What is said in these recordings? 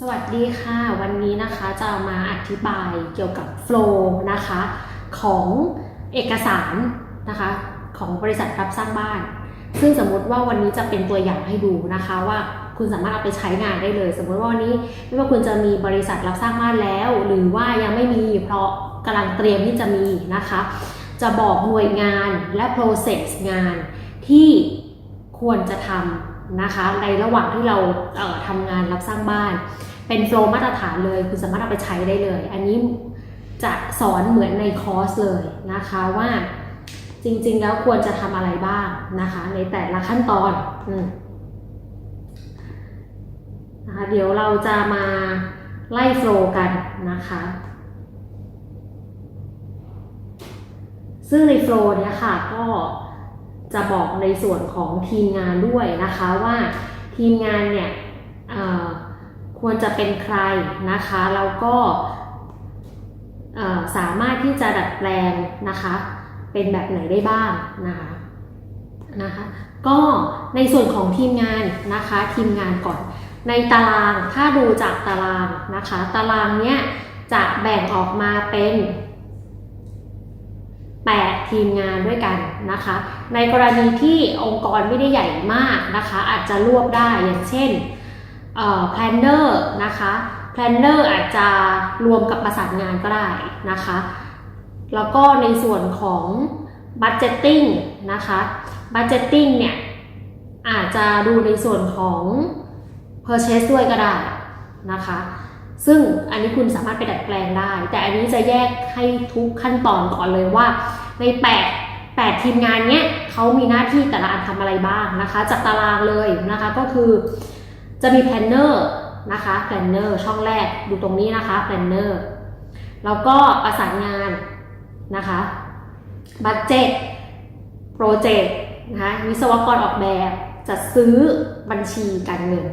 สวัสดีค่ะ วันนี้นะคะจะมาอธิบายเกี่ยวกับ flow นะคะของเอกสารนะคะของบริษัทรับสร้างบ้าน ซึ่งสมมติว่าวันนี้จะเป็นตัวอย่างให้ดูนะคะว่าคุณสามารถเอาไปใช้งานได้เลย สมมติว่าวันนี้ไม่ว่าคุณจะมีบริษัทรับสร้างบ้านแล้ว หรือว่ายังไม่มีเพราะกำลังเตรียมที่จะมีนะคะ จะบอกหน่วยงานและ process งานที่ควรจะทำ นะคะในระหว่างที่เราเทำงานรับสร้างบ้าน เป็นโฟล์มาตรฐานเลยคุณสามารถเอาไปใช้ได้เลย อันนี้จะสอนเหมือนในคอร์สเลยนะคะว่าจริงๆ แล้วควรจะทำอะไรบ้างนะคะ ในแต่ละขั้นตอนอนะคะเดี๋ยวเราจะมาไล่โฟล์กันนะคะซึ่งในโฟล์เนี้ยค่ะก็ จะบอกในส่วนของทีมงานด้วยนะคะว่าทีมงานเนี่ยควรจะเป็นใครนะคะแล้วก็สามารถที่จะดัดแปลงนะคะเป็นแบบไหนได้บ้างนะคะนะคะก็ในส่วนของทีมงานนะคะทีมงานก่อน ในตารางถ้าดูจากตารางนะคะ ตารางเนี้ยจะแบ่งออกมาเป็น 8 ทีมงานด้วยกันนะคะ ในกรณีที่องค์กรไม่ได้ใหญ่มากนะคะ อาจจะรวบได้อย่างเช่นเอ่อ planner นะคะ planner อาจจะรวมกับประสานงานก็ได้นะคะ แล้วก็ในส่วนของ budgeting นะคะ budgeting เนี่ย อาจจะดูในส่วนของ purchase ด้วยก็ได้นะคะ ซึ่งอันนี้คุณสามารถไปดัดแปลงได้ แต่อันนี้จะแยกให้ทุกขั้นตอนก่อนเลยว่า ใน 8 8 ทีมงานเนี้ยเขามีหน้าที่แต่ละอันทำอะไรบ้างนะคะ จากตารางเลยนะคะก็คือจะมี planner นะคะ planner ช่องแรกดูตรงนี้นะคะ planner แล้วก็ประสานงานนะคะ budget project นะคะวิศวกรออกแบบจัดซื้อบัญชีการเงิน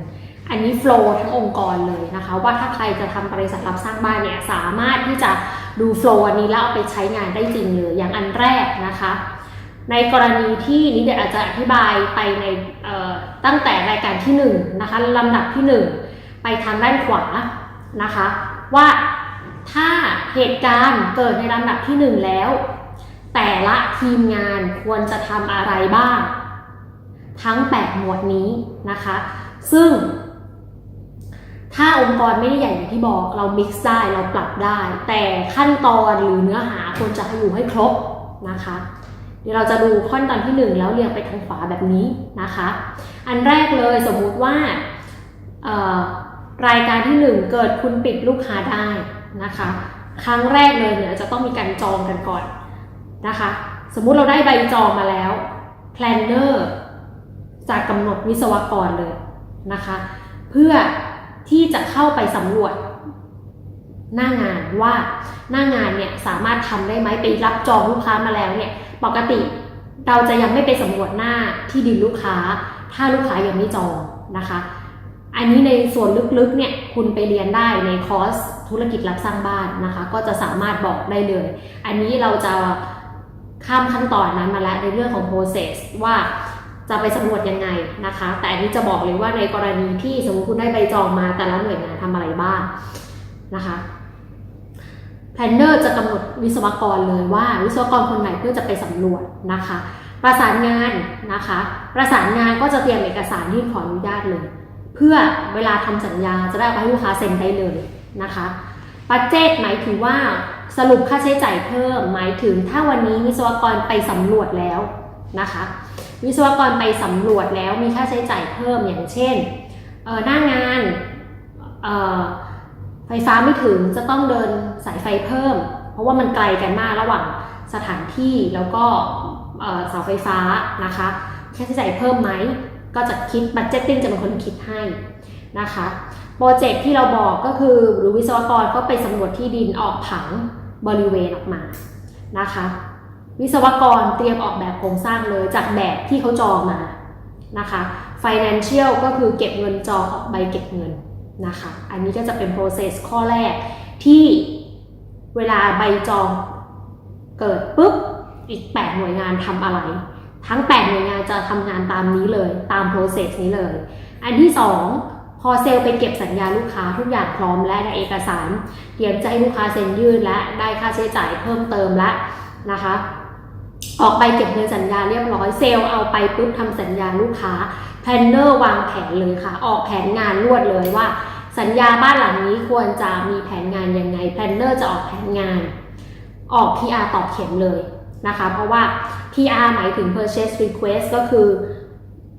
อันนี้โฟล์ทั้งองค์กรเลยนะคะ ว่าถ้าใครจะทำบริษัทรับสร้างบ้านเนี่ยสามารถที่จะดูโฟล์อันนี้แล้วเอาไปใช้งานได้จริงเลยอย่างอันแรกนะคะในกรณีที่นี้เดี๋ยวอาจจะอธิบายไปในตั้งแต่รายการที่1นะคะลำดับที่ 1 ไปทางด้านขวานะคะ ว่าถ้าเหตุการณ์เกิดในลำดับที่ 1 แล้ว แต่ละทีมงานควรจะทำอะไรบ้าง ทั้ง 8 หมวดนี้นะคะ ซึ่ง ถ้าองค์กรไม่ได้ใหญ่อย่างที่บอกเรา mix ได้เราปรับได้ แต่ขั้นตอนหรือเนื้อหาควรจะให้อยู่ให้ครบนะคะ เดี๋ยวเราจะดูขั้นตอนที่ 1 แล้วเรียงไปทางขวาแบบนี้นะคะ อันแรกเลยสมมุติว่ารายการที่ 1 เกิดคุณปิดลูกค้าได้นะคะ ครั้งแรกเลยเนี่ยจะต้องมีการจองกันก่อนนะคะ สมมุติเราได้ใบจองมาแล้ว planner จะกำหนดวิศวกรเลยนะคะ เพื่อ ที่จะเข้าไปสำรวจ หน้างานว่าหน้างานเนี่ยสามารถทำได้ไหมไปรับจองลูกค้ามาแล้วเนี่ยปกติเราจะยังไม่ไปสำรวจหน้าที่ดินลูกค้า ถ้าลูกค้ายังไม่จองนะคะ อันนี้ในส่วนลึกๆเนี่ยคุณไปเรียนได้ในคอร์สธุรกิจรับสร้างบ้านนะคะ ก็จะสามารถบอกได้เลย อันนี้เราจะข้ามขั้นตอนนั้นมาแล้วในเรื่องของ process ว่า จะไปสำรวจยังไงนะคะ แต่อันนี้จะบอกเลยว่าในกรณีที่สมมติคุณได้ใบจองมาแต่ละหน่วยงานทำอะไรบ้างนะคะแพลนเนอร์จะกำหนดวิศวกรเลยว่าวิศวกรคนไหนเพื่อจะไปสำรวจนะคะ ประสานงานนะคะ ประสานงานก็จะเตรียมเอกสารที่ขออนุญาตเลย เพื่อเวลาทำสัญญาจะได้เอาไปให้ลูกค้าเซ็นได้เลยนะคะปัจเจกหมายถึงว่าสรุปค่าใช้จ่ายเพิ่ม หมายถึงถ้าวันนี้วิศวกรไปสำรวจแล้วนะคะ วิศวกรไปสำรวจแล้วมีค่าใช้จ่ายเพิ่มอย่างเช่นหน้างานไฟฟ้าไม่ถึงจะต้องเดินสายไฟเพิ่ม เพราะว่ามันไกลกันมากระหว่างสถานที่แล้วก็เสาไฟฟ้านะคะค่าใช้จ่ายเพิ่มไหมก็จะคิดบัตเจตติ้งจะเป็นคนคิดให้นะคะโปรเจกต์ที่เราบอกก็คือหรือวิศวกรก็ไปสำรวจที่ดินออกผังบริเวณออกมานะคะ วิศวกรเตรียมออกแบบโครงสร้างเลยจากแบบที่เขาจองมานะคะ Financial ก็คือเก็บเงินจองออกใบเก็บเงินนะคะ อันนี้ก็จะเป็น process ข้อแรกที่เวลาใบจองเกิดปุ๊บอีก 8 หน่วยงานทำอะไร ทั้ง 8 หน่วยงานจะทำงานตามนี้เลย ตาม process นี้เลย อันที่ 2 พอเซลไปเก็บสัญญาลูกค้าทุกอย่างพร้อมและในเอกสาร เตรียมจะให้ลูกค้าเซ็นยื่นและได้ค่าใช้จ่ายเพิ่มเติมและนะคะ ออกไปเก็บเงินสัญญาเรียบร้อยเซลล์เอาไปปุ๊บทำสัญญาลูกค้าแพลนเนอร์วางแผนเลยค่ะ ออกแผนงานรวดเลยว่า สัญญาบ้านหลังนี้ควรจะมีแผนงานยังไงแพลนเนอร์จะออกแผนงาน ออก PR ตอบเข็มเลยนะคะ เพราะว่า PR หมายถึง purchase request ก็คือ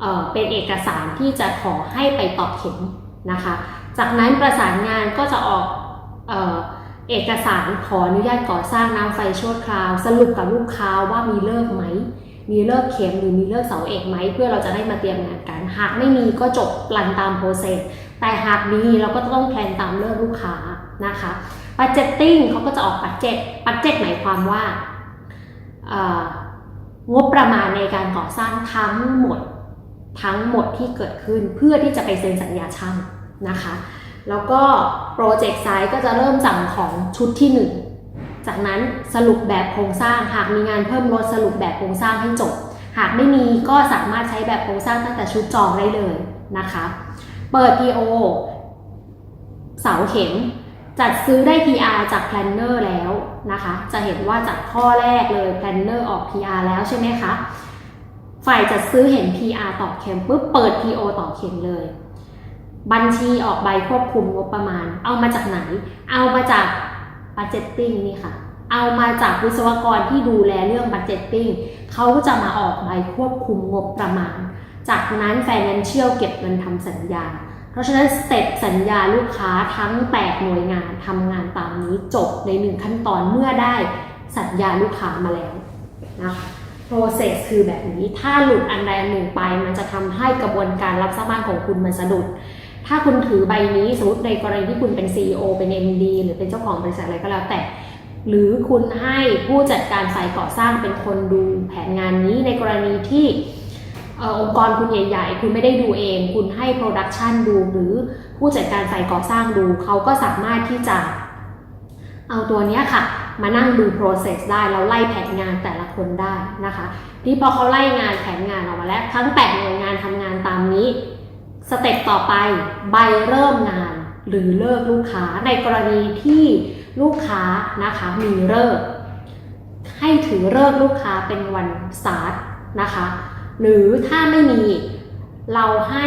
เออเป็นเอกสารที่จะขอให้ไปตอบเข็มนะคะ จากนั้นประสานงานก็จะออกออ เอกสารขออนุญาตก่อสร้างน้ำไฟชั่วคราว สรุปกับลูกค้าว่ามีเลิกไหม มีเลิกเข็มหรือมีเลิกเสาเอกไหม เพื่อเราจะได้มาเตรียมงานกัน หากไม่มีก็จบรันตามโปรเซสแต่หากมีเราก็ต้องแพลนตามเลิกลูกค้านะคะบัจเจตติ้งเขาก็จะออกบัจเจตบัจเจตหมายความว่างบประมาณในการก่อสร้างทั้งหมดทั้งหมดที่เกิดขึ้นเพื่อที่จะไปเซ็นสัญญาช่างนะคะ แล้วก็โปรเจกต์ไซต์ก็จะเริ่มสั่งของชุดที่ 1 จากนั้นสรุปแบบโครงสร้าง หากมีงานเพิ่มลดสรุปแบบโครงสร้างให้จบ หากไม่มีก็สามารถใช้แบบโครงสร้างตั้งแต่ชุดจองได้เลยนะคะ เปิด PO เสาเข็มจัดซื้อได้ PR จาก Planner แล้วนะคะ จะเห็นว่าจากข้อแรกเลย Planner ออก PR แล้วใช่ไหมคะ ฝ่ายจัดซื้อเห็น PR ต่อเข็มปุ๊บเปิด PO ต่อเข็มเลย บัญชีออกใบควบคุมงบประมาณ เอามาจากไหน เอามาจาก budgeting นี่ค่ะ เอามาจากวิศวกรที่ดูแลเรื่อง budgeting เขาก็จะมาออกใบควบคุมงบประมาณ จากนั้น financial เก็บเงินทำสัญญา เพราะฉะนั้นสเต็ปสัญญาลูกค้าทั้ง 8 หน่วยงานทำงานตามนี้จบในหนึ่งขั้นตอนเมื่อได้สัญญาลูกค้ามาแล้วนะคะ process คือแบบนี้ ถ้าหลุดอันใดอันหนึ่งไป มันจะทำให้กระบวนการรับสร้างบ้านของคุณมันสะดุด ถ้าคุณถือใบนี้สมมติในกรณีที่คุณเป็น CEO เป็น MD หรือเป็นเจ้าของบริษัทอะไรก็แล้วแต่ หรือคุณให้ผู้จัดการฝ่ายก่อสร้างเป็นคนดูแผนงานนี้ในกรณีที่องค์กรคุณใหญ่ ๆ คุณไม่ได้ดูเอง คุณให้โปรดักชันดูหรือผู้จัดการฝ่ายก่อสร้างดู เขาก็สามารถที่จะเอาตัวเนี้ยค่ะ มานั่งดู process ได้แล้วไล่แผนงานแต่ละคนได้นะคะ ที่พอเขาไล่งานแผนงานออกมาแล้ว ทั้ง 8 หน่วยงานทำงานตามนี้ สเต็ปต่อไปใบเริ่มงาน หรือเลิกลูกค้าในกรณีที่ลูกค้านะคะมีเลิกให้ถือเลิกลูกค้าเป็นวันสตาร์ทนะคะ หรือถ้าไม่มีเราให้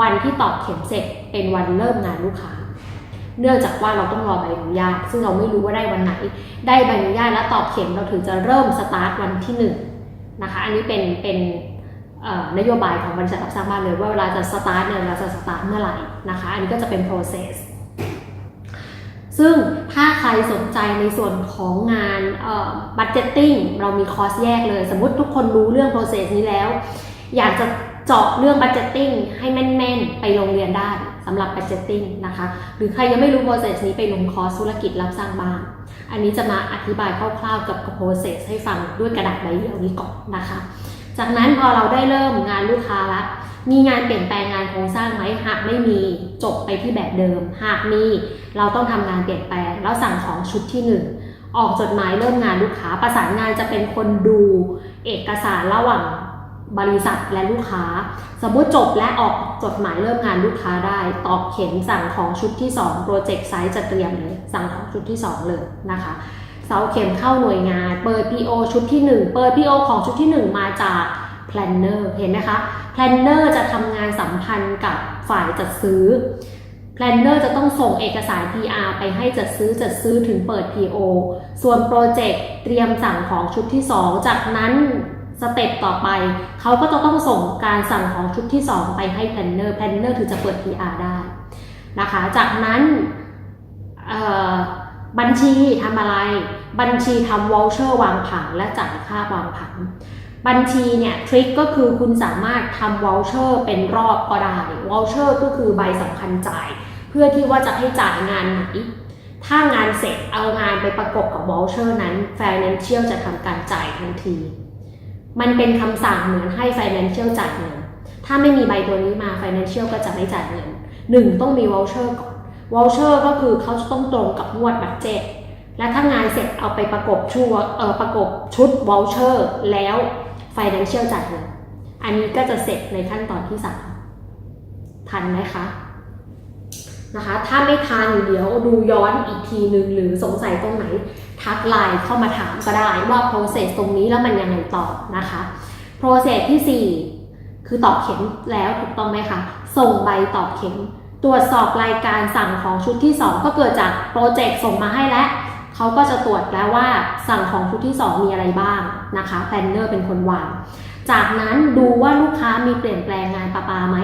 วันที่ตอกเข็มเสร็จเป็นวันเริ่มงานลูกค้า เนื่องจากว่าเราต้องรอใบอนุญาต ซึ่งเราไม่รู้ว่าได้วันไหน ได้ใบอนุญาตแล้วตอกเข็มเราถึงจะเริ่มสตาร์ทวันที่หนึ่งนะคะ อันนี้เป็นเป็น นโยบายของบริษัทรับสร้างบ้านเลย ว่าเวลาจะสตาร์ทเนี่ยเราจะสตาร์ทเมื่อไหร่นะคะ อันนี้ก็จะเป็น process ซึ่งถ้าใครสนใจในส่วนของงานเอ่อ budgeting เรามีคอร์สแยกเลย สมมติทุกคนรู้เรื่อง process นี้แล้ว อยากจะเจาะเรื่อง budgeting ให้แม่นๆ ไปโรงเรียนได้สำหรับ budgeting นะคะ หรือใครยังไม่รู้ process นี้ไปลงคอร์สธุรกิจรับสร้างบ้านอันนี้จะมาอธิบายคร่าวๆกับ process ให้ฟังด้วยกระดาษใบเดียวนี้ก่อนนะคะ จากนั้นพอเราได้เริ่มงานลูกค้าละมีงานเปลี่ยนแปลงงานโครงสร้างไหมหากไม่มีจบไปที่แบบเดิม หากมีเราต้องทำงานเปลี่ยนแปลง แล้วสั่งของชุดที่หนึ่งออกจดหมายเริ่มงานลูกค้า ประสานงานจะเป็นคนดูเอกสารระหว่างบริษัทและลูกค้า สมมติจบและออกจดหมายเริ่มงานลูกค้าได้ ตอกเข็มสั่งของชุดที่2โปรเจกต์ไซต์จะเตรียมเลย สั่งของชุดที่ 2 เลยนะคะ เสาเข็มเข้าหน่วยงาน เปิด PO ชุดที่ 1 เปิด PO ของชุดที่ 1 มาจาก Planner เห็นไหมคะ Planner จะทำงานสัมพันธ์กับฝ่ายจัดซื้อ Planner จะต้องส่งเอกสาร PR ไปให้จัดซื้อจัดซื้อถึงเปิด PO ส่วนโปรเจกต์เตรียมสั่งของชุดที่ 2 จากนั้นสเต็ปต่อไปเขาก็จะต้องส่งการสั่งของชุดที่ 2 ไปให้ Planner Planner ถึงจะเปิด PR ได้นะคะ จากนั้นบัญชีทำอะไร บัญชีทำวอลเชอร์วางผังและจ่ายค่าวางผัง บัญชีเนี่ยทริคก็คือคุณสามารถทำวอลเชอร์เป็นรอบก็ได้วอลเชอร์ก็คือใบสำคัญจ่าย เพื่อที่ว่าจะให้จ่ายงานไหน ถ้างานเสร็จเอางานไปประกบกับวอลเชอร์นั้น Financial จะทำการจ่ายทันที มันเป็นคำสั่งเหมือนให้ Financial จ่ายเงิน ถ้าไม่มีใบตัวนี้มา Financial ก็จะไม่จ่ายเงินหนึ่งต้องมีวอลเชอร์ก่อนวอลเชอร์ก็คือเขาจะต้องตรงกับงวดบัตเจ็ต และถ้างานเสร็จเอาไปประกบชุดเออประกบชุดวอลเชอร์แล้ว Financial จ่ายเงินอันนี้ก็จะเสร็จในขั้นตอนที่ 3 ทันไหมคะนะคะ ถ้าไม่ทันเดี๋ยวดูย้อนอีกทีหนึ่งหรือสงสัยตรงไหน ทักไลน์เข้ามาถามก็ได้ว่า process ตรงนี้แล้วมันยังไงต่อนะคะ process ที่ 4 คือตอบเข็มแล้วถูกต้องไหมคะ ส่งใบตอบเข็ม ตรวจสอบรายการสั่งของชุดที่ 2 ก็เกิดจากโปรเจกต์ส่งมาให้แล้ว เขาก็จะตรวจแล้วว่าสั่งของชุดที่ 2 มีอะไรบ้างนะคะแพลนเนอร์เป็นคนวาง จากนั้นดูว่าลูกค้ามีเปลี่ยนแปลงงานประปาไหม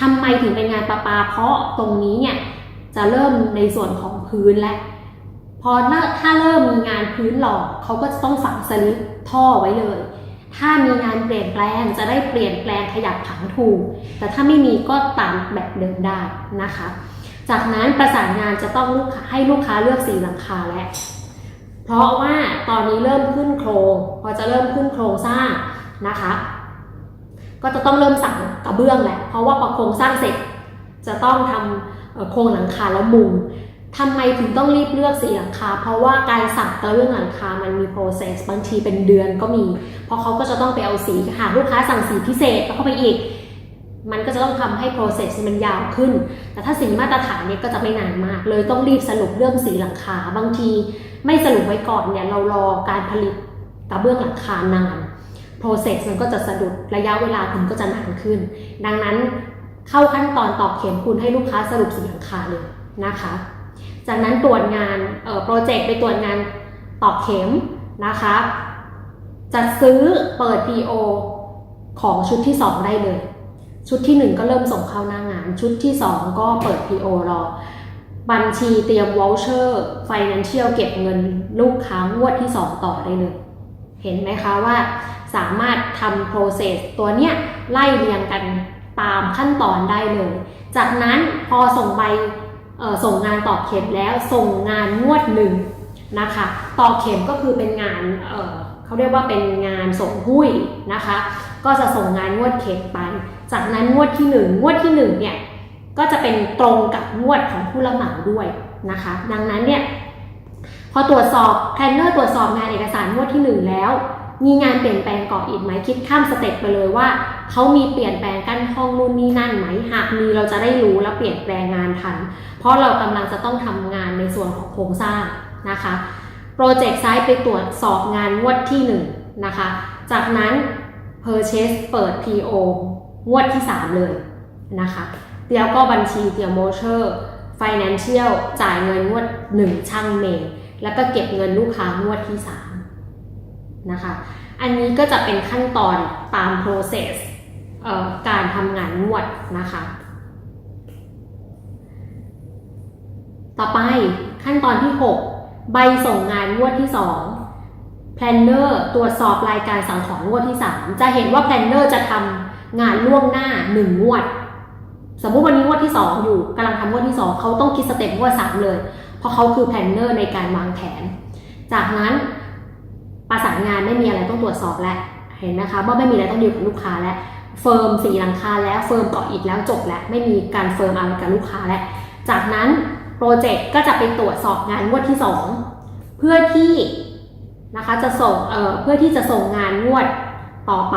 ทำไมถึงเป็นงานประปา เพราะตรงนี้เนี่ยจะเริ่มในส่วนของพื้นและ พอถ้าเริ่มมีงานพื้นหลอกเขาก็จะต้องฝังสลิปท่อไว้เลยถ้ามีงานเปลี่ยนแปลงจะได้เปลี่ยนแปลงขยับผังถูก แต่ถ้าไม่มีก็ตามแบบเดิมได้นะคะ จากนั้นประสานงานจะต้องลูกให้ลูกค้าเลือกสีหลังคาแล้วเพราะว่าตอนนี้เริ่มขึ้นโครง พอจะเริ่มขึ้นโครงสร้างนะคะ ก็จะต้องเริ่มสั่งกระเบื้องแหละ เพราะว่าพอโครงสร้างเสร็จ จะต้องทำเอ่อโครงหลังคาแล้วมุงทำไมถึงต้องรีบเลือกสีหลังคา เพราะว่าการสั่งกระเบื้องหลังคา มันมี process บางทีเป็นเดือนก็มี เพราะเขาก็จะต้องไปเอาสีหากลูกค้าสั่งสีพิเศษเข้าไปอีก มันก็จะต้องทำให้ process มันยาวขึ้น แต่ถ้าสีมาตรฐานเนี่ยก็จะไม่นานมาก เลยต้องรีบสรุปเรื่องสีหลังคา บางทีไม่สรุปไว้ก่อนเนี่ยเรารอการผลิตกระเบื้องหลังคานาน process มันก็จะสะดุดระยะเวลาคุณก็จะนานขึ้น ดังนั้นเข้าขั้นตอนตอกเข็มคุณให้ลูกค้าสรุปสีหลังคาเลยนะคะ จากนั้นตรวจงานเอ่อโปรเจกต์ไปตรวจงานตอกเข็มนะคะจัดซื้อเปิด PO ของชุดที่ 2 ได้เลย ชุดที่ 1 ก็เริ่มส่งเข้าหน้างาน ชุดที่ 2 ก็เปิด PO รอ บัญชีเตรียม voucher financial เก็บเงินลูกค้างวดที่ 2 ต่อได้เลยเห็นไหมคะว่าสามารถทำ process ตัวเนี้ยไล่เรียงกันตามขั้นตอนได้เลย จากนั้นพอส่งใบส่งงานต่อเข็มแล้วส่งงานงวดหนึ่งนะคะต่อเข็มก็คือเป็นงานเเขาเรียกว่าเป็นงานส่งหุ้ยนะคะ ก็จะส่งงานงวดเข็มไป จากนั้นงวดที่หนึ่งวดที่หนึ่งเนี่ยก็จะเป็นตรงกับงวดของผู้รับเหมาด้วยนะคะ ดังนั้นเนี่ยพอตรวจสอบแพลนเนอร์ตรวจสอบงานเอกสารงวดที่หนึ่งแล้ว มีงานเปลี่ยนแปลงก่ออีกไหมคิดข้ามสเต็ปไปเลยว่าเขามีเปลี่ยนแปลงกั้นห้องนู่นนี่นั่นไหมหากมีเราจะได้รู้และเปลี่ยนแปลงงานทัน เพราะเรากำลังจะต้องทำงานในส่วนของโครงสร้างนะคะโปรเจกต์ไซต์ไปตรวจสอบงานงวดที่ 1 นะคะ จากนั้น Purchase เปิด PO งวดที่ 3 เลยนะคะแล้วก็บัญชีเตียมโมเชอร์ Financial จ่ายเงินงวด 1 ช่างเมนแล้วก็เก็บเงินลูกค้างวดที่ 3 นะคะ อันนี้ก็จะเป็นขั้นตอนตาม process การทำงานนวดนะคะ ต่อไปขั้นตอนที่ 6 ใบส่งงานงวดที่ 2 planner ตรวจสอบรายการสั่งของงวดที่ 3 จะเห็นว่า planner จะทำ งานล่วงหน้า1งวด สมมุติวันนี้งวดที่2องอยู่กำลังทำงวดที่2เขาต้องคิดสเต็ปงวด3เลย เพราะเขาคือ planner ในการวางแผน จากนั้นประสานงานไม่มีอะไรต้องตรวจสอบแล้วเห็นนะคะว่าไม่มีอะไรต้องดีลกับลูกค้าแล้วเฟิร์มสีหลังคาแล้วเฟิร์มเกาะอิฐแล้วจบแล้วไม่มีการเฟิร์มอะไรกับลูกค้าแล้วจากนั้นโปรเจกต์ก็จะไปตรวจสอบงานงวดที่ 2 เพื่อที่นะคะจะส่งเเพื่อที่จะส่งงานงวดต่อไป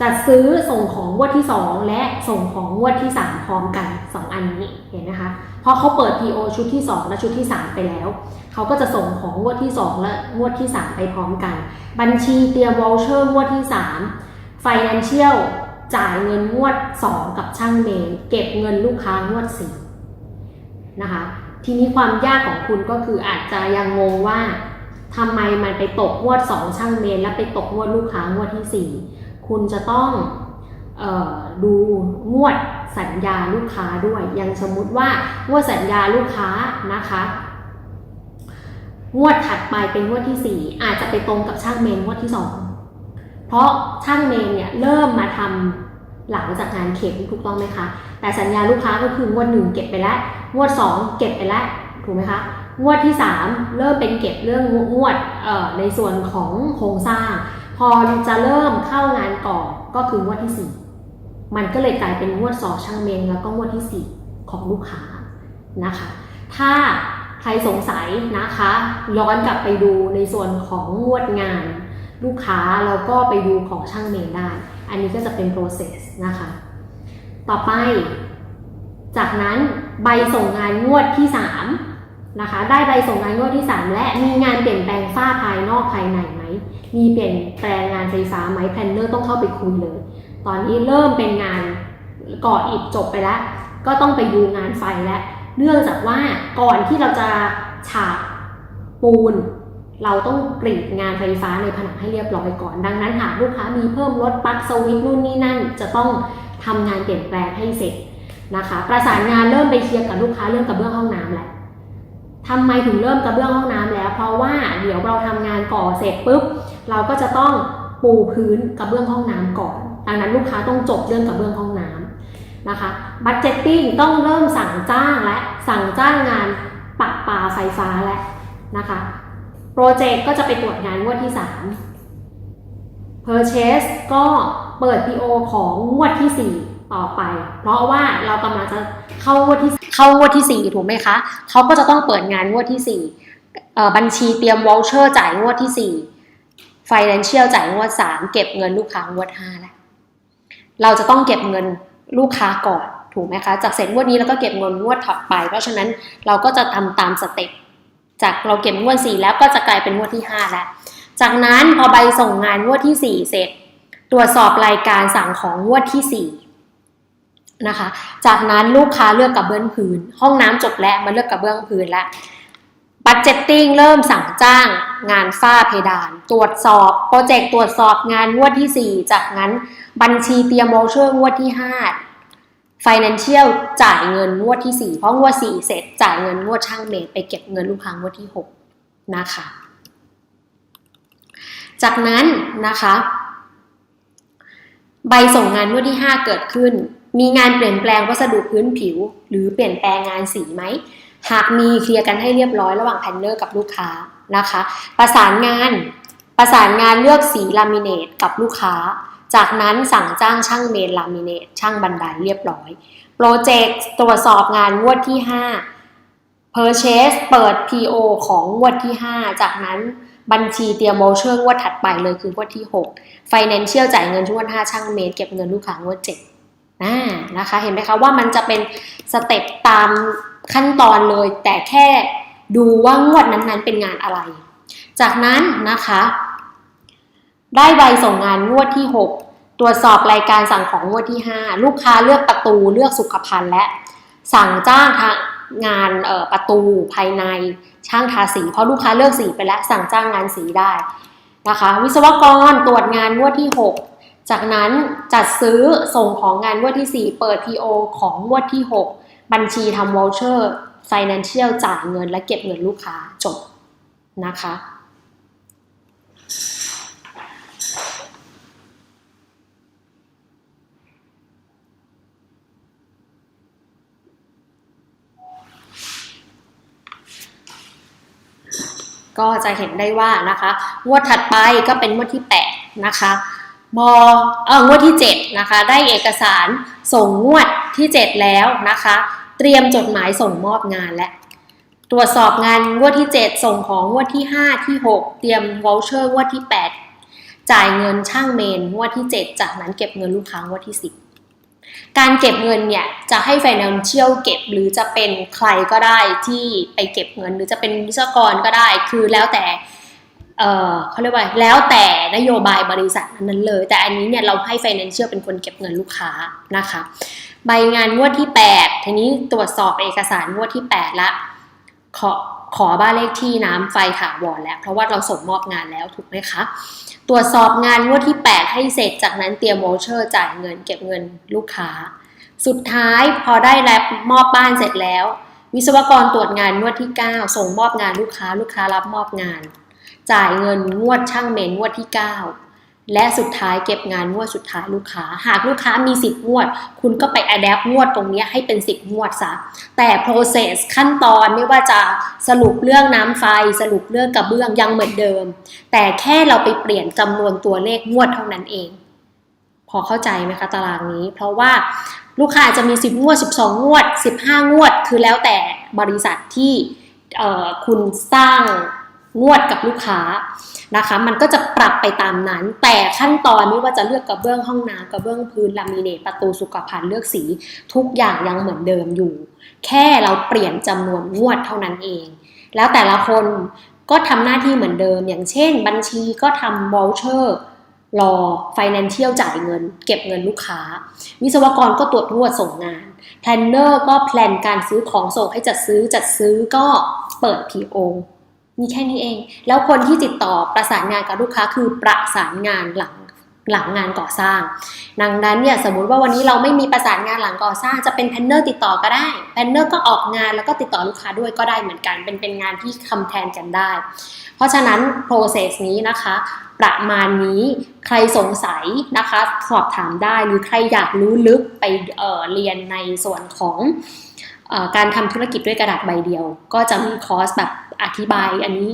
จัดซื้อส่งของงวดที่ 2 และส่งของงวดที่ 3 พร้อมกัน 2 อันนี้เห็นนะคะเพราะเขาเปิด PO ชุดที่ 2 และชุดที่ 3 ไปแล้วเขาก็จะส่งของงวดที่ 2 และงวดที่ 3 ไปพร้อมกัน บัญชีเตรียม voucher งวดที่ 3 financial จ่ายเงินงวด 2 กับช่างเมนเก็บเงินลูกค้างวด4นะคะทีนี้ความยากของคุณก็คืออาจจะยังงงว่าทำไมมันไปตกงวด 2 ช่างเมน และไปตกงวดลูกค้างวดที่ 4 คุณจะต้องออดูงวดสัญญาลูกค้าด้วยย่างสมมุติว่างวดสัญญาลูกค้านะคะงวดถัดไปเป็นงวดที่ 4 อาจจะไปตรงกับช่างเมนงวดที่ 2 เพราะช่างเมนเนี่ยเริ่มมาทำหลังจากงานเข็มถูกต้องไหมคะ แต่สัญญาลูกค้าก็คืองวดหนึ่งเก็บไปแล้ว งวด 2 เก็บไปแล้วถูกไหมคะ งวดที่ 3 เริ่มเป็นเก็บเรื่องงวดในส่วนของโครงสร้าง พอจะเริ่มเข้างานก่อนก็คืองวดที่ 4 มันก็เลยกลายเป็นงวดสอช่างเมนแล้วก็งวดที่ 4 ของลูกค้านะคะ ถ้าใครสงสัยนะคะ ย้อนกลับไปดูในส่วนของงวดงาน ลูกค้าแล้วก็ไปดูของช่างเมนได้ อันนี้ก็จะเป็น process นะคะ ต่อไป จากนั้นใบส่งงานงวดที่ 3 นะคะ ได้ใบส่งงานงวดที่ 3 และมีงานเปลี่ยนแปลงฝ้าภายนอกภายในไหม มีเปลี่ยนแปลงงานไฟฟ้าไหมแพลนเนอร์ต้องเข้าไปคุยเลย ตอนนี้เริ่มเป็นงานก่ออิฐจบไปแล้ว ก็ต้องไปดูงานไฟแล้ว เนื่องจากว่าก่อนที่เราจะฉาบปูน เราต้องกรีดงานไฟฟ้าในผนังให้เรียบร้อยก่อน ดังนั้นหากลูกค้ามีเพิ่มลดปลั๊กสวิตนู่นนี่นั่น จะต้องทำงานเปลี่ยนแปลงให้เสร็จนะคะ ประสานงานเริ่มไปเคลียร์กับลูกค้าเรื่องกระเบื้องห้องน้ำแหล้วทำไมถึงเริ่มกระเบื้องห้องน้ำแล้ว เพราะว่าเดี๋ยวเราทำงานก่อเสร็จปุ๊บ เราก็จะต้องปูพื้นกระเบื้องห้องน้ำก่อน ดังนั้นลูกค้าต้องจบเรื่องกระเบื้องห้องน้ำนะคะบัตเจตติ้งต้องเริ่มสั่งจ้างและสั่งจ้างงานปะปาไฟฟ้าแล้วนะคะโปรเจกต์ก็จะไปตรวจงานงวดที่ 3 Purchase ก็เปิด PO ของงวดที่ 4 ต่อไป เพราะว่าเรากำลังจะเข้างวดที่เข้างวดที่ 4 ถูกไหมคะเขาก็จะต้องเปิดงานงวดที่ 4 บัญชีเตรียม voucher จ่ายงวดที่ 4 Financial จ่ายงวด 3 เก็บเงินลูกค้างวด5แล้วเราจะต้องเก็บเงินลูกค้าก่อนถูกไหมคะจากเสร็จงวดนี้แล้วก็เก็บเงินงวดถัดไป เพราะฉะนั้นเราก็จะทำตามสเต็ปจากเราเก็บงวด 4 แล้วก็จะกลายเป็นงวดที่ 5 แล้ว จากนั้นพอใบส่งงานงวดที่ 4 เสร็จ ตรวจสอบรายการสั่งของงวดที่ 4 นะคะ จากนั้นลูกค้าเลือกกระเบื้องพื้น ห้องน้ำจบแล้วมาเลือกกระเบื้องพื้นแล้ว บัตเจตติ้งเริ่มสั่งจ้างงานฝ้าเพดาน ตรวจสอบโปรเจกต์ตรวจสอบงานงวดที่ 4 จากนั้นบัญชีเตรียมโมเชอร์งวดที่ 5 Financial จ่ายเงินงวดที่ 4 เพราะงวด 4 เสร็จจ่ายเงินงวดช่างเมดไปเก็บเงินลูกค้างวดที่ 6 นะคะ จากนั้นนะคะ ใบส่งงานงวดที่ 5 เกิดขึ้น มีงานเปลี่ยนแปลงวัสดุพื้นผิว หรือเปลี่ยนแปลงงานสีไหม หากมีเคลียร์กันให้เรียบร้อยระหว่างแพนเนอร์กับลูกค้านะคะ ประสานงานประสานงานเลือกสีลามิเนตกับลูกค้า จากนั้นสั่งจ้างช่างเมนลามิเนตช่างบันไดเรียบร้อยโปรเจกต์ตรวจสอบงานงวดที่ 5 Purchase เปิด PO ของงวดที่ 5 จากนั้นบัญชีเตรียมโมเชอร์งวดถัดไปเลยคืองวดที่ 6 Financial จ่ายเงินงวด 5 ช่างเมนเก็บเงินลูกค้างวด7อ่านะคะเห็นไหมคะว่ามันจะเป็นสเต็ปตาม ขั้นตอนเลย แต่แค่ดูว่างวดนั้นๆเป็นงานอะไร จากนั้นนะคะ ได้ใบส่งงานงวดที่ 6 ตรวจสอบรายการสั่งของงวดที่ 5 ลูกค้าเลือกประตูเลือกสุขภัณฑ์และ สั่งจ้างทางงานประตูภายในช่างทาสีเพราะลูกค้าเลือกสีไปแล้วสั่งจ้างงานสีได้นะคะ วิศวกรตรวจงานงวดที่ 6 จากนั้นจัดซื้อส่งของงานงวดที่ 4 เปิด PO ของงวดที่ 6 บัญชีทำ voucher financial จ่ายเงินและเก็บเงินลูกค้าจบนะคะ ก็จะเห็นได้ว่านะคะงวดถัดไปก็เป็นงวดที่ 8 นะคะมเอองวดที่ 7 นะคะ ได้เอกสารส่งงวดที่ 7 แล้วนะคะ เตรียมจดหมายส่งมอบงานและ ตรวจสอบงานงวดที่ 7 ส่งของงวดที่ 5 ที่ 6 เตรียมวอลเชอร์งวดที่ 8 จ่ายเงินช่างเมนงวดที่ 7 จากนั้นเก็บเงินลูกค้างวดที่ 10 การเก็บเงินเนี่ยจะให้ financial เก็บหรือจะเป็นใครก็ได้ที่ไปเก็บเงิน หรือจะเป็นวิศวกรก็ได้คือแล้วแต่เออเขาเรียกว่าแล้วแต่นโยบายบริษัทนั้นเลย แต่อันนี้เนี่ยเราให้ financial เป็นคนเก็บเงินลูกค้านะคะ ใบงานงวดที่ 8 ทีนี้ตรวจสอบเอกสารงวดที่ 8 ละ ขอขอบ้านเลขที่น้ำไฟถาวรแล้ว เพราะว่าเราส่งมอบงานแล้วถูกไหมคะ ตรวจสอบงานงวดที่ 8 ให้เสร็จจากนั้นเตรียมโมเชอร์จ่ายเงินเก็บเงินลูกค้า สุดท้ายพอได้แลบมอบบ้านเสร็จแล้ว วิศวกรตรวจงานงวดที่ 9 ส่งมอบงานลูกค้าลูกค้ารับมอบงาน จ่ายเงินงวดช่างเมนงวดที่ 9 และสุดท้ายเก็บงานงวดสุดท้ายลูกค้า หากลูกค้ามี 10 งวด คุณก็ไป adapt งวดตรงนี้ให้เป็น 10 งวดซะ แต่ process ขั้นตอนไม่ว่าจะสรุปเรื่องน้ำไฟ สรุปเรื่องกระเบื้องยังเหมือนเดิม แต่แค่เราไปเปลี่ยนจำนวนตัวเลขงวดเท่านั้นเอง พอเข้าใจไหมคะตารางนี้ เพราะว่าลูกค้าจจะมี 10 งวด 12 งวด 15 งวด คือแล้วแต่บริษัทที่คุณสร้าง งวดกับลูกค้านะคะ มันก็จะปรับไปตามนั้น แต่ขั้นตอนไม่ว่าจะเลือกกระเบื้องห้องน้ำกระเบื้องพื้นลามิเนตประตูสุขภัณฑ์เลือกสี ทุกอย่างยังเหมือนเดิมอยู่ แค่เราเปลี่ยนจำนวนงวดเท่านั้นเอง แล้วแต่ละคนก็ทำหน้าที่เหมือนเดิม อย่างเช่น บัญชีก็ทำ voucher รอ financial จ่ายเงิน เก็บเงินลูกค้า วิศวกรก็ตรวจงวดส่งงาน planner ก็แพลนการซื้อของส่งให้จัดซื้อจัดซื้อก็เปิด PO มีแค่นี้เอง แล้วคนที่ติดต่อประสานงานกับลูกค้าคือประสานงานหลังหลังงานก่อสร้าง ดังนั้นเนี่ยสมมุติว่าวันนี้เราไม่มีประสานงานหลังก่อสร้าง จะเป็นแพนเนอร์ติดต่อก็ได้แพนเนอร์ก็ออกงานแล้วก็ติดต่อลูกค้าด้วยก็ได้เหมือนกัน เป็นเป็นงานที่คำแทนกันได้ เพราะฉะนั้น process นี้นะคะ ประมาณนี้ใครสงสัยนะคะ สอบถามได้หรือใครอยากรู้ลึกไปเเรียนในส่วนของออการทำธุรกิจด้วยกระดาษใบเดียว ก็จะมีคอร์สแบบ อธิบายอันนี้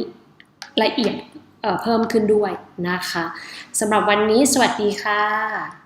ละเอียดเเพิ่มขึ้นด้วยนะคะสำหรับวันนี้สวัสดีค่ะ